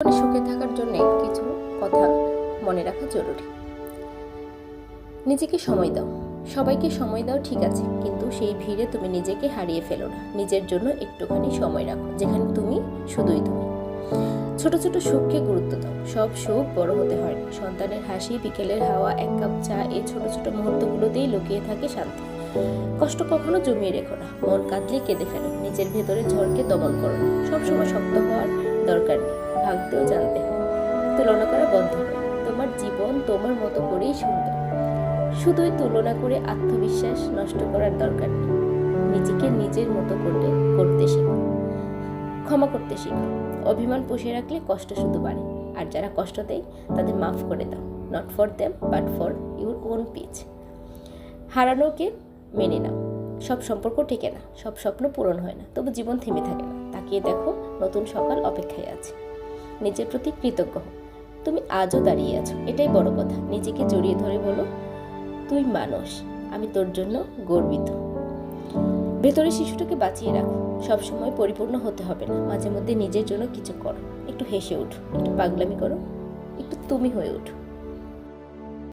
জীবনে সুখে থাকার জন্য কিছু কথা মনে রাখা জরুরি। নিজেকে সময় দাও। সবাইকে সময় দাও, ঠিক আছে, কিন্তু সেই ভিড়ে তুমি নিজেকে হারিয়ে ফেলো না। নিজের জন্য একটুখানি সময় রাখো, যেখানে তুমি শুধুই তুমি। ছোট ছোট সুখকে গুরুত্ব দাও। সব সুখ বড় হতে হয় না। সন্তানের হাসি, বিকেলের হাওয়া, এক কাপ চা, এই ছোট ছোট মুহূর্তগুলোতেই লুকিয়ে থাকে শান্তি। কষ্ট কখনো জমিয়ে রেখো না। মন কাঁদলে কেঁদে ফেলো। নিজের ভেতরে ঝড়কে দমন করো সবসময় শক্ত হওয়ার দরকার নেই ভাগতেও জানতে হয়। তুলনা করা বন্ধ করো তোমার জীবন তোমার মতো করেই সুন্দর। শুধুই তুলনা করে আত্মবিশ্বাস নষ্ট করার দরকার নেই। নিজেকে নিজের মতো করতে করতে শেখো। ক্ষমা করতে শেখো। অভিমান পুষে রাখলে কষ্ট শুধু বাড়ে। আর যারা কষ্ট দেয়, তাদের মাফ করে দাও। Not for them but for your own peace হারানোকে মেনে নাও। সব সম্পর্ক টেকে না, সব স্বপ্ন পূরণ হয় না, তবু জীবন থেমে থাকে না। তাকিয়ে দেখো, নতুন সকাল অপেক্ষায় আছে। নিজের প্রতি কৃতজ্ঞ তুমি আজও দাঁড়িয়ে আছো, এটাই বড় কথা। নিজেকে জড়িয়ে ধরে বলো, তুই মানুষ, আমি তোর জন্য গর্বিত। ভেতরে শিশুটাকে বাঁচিয়ে রাখো। সবসময় পরিপূর্ণ হতে হবে না। মাঝে মধ্যে নিজের জন্য কিছু করো। একটু হেসে উঠো। একটু পাগলামি করো। একটু তুমি হয়ে উঠো।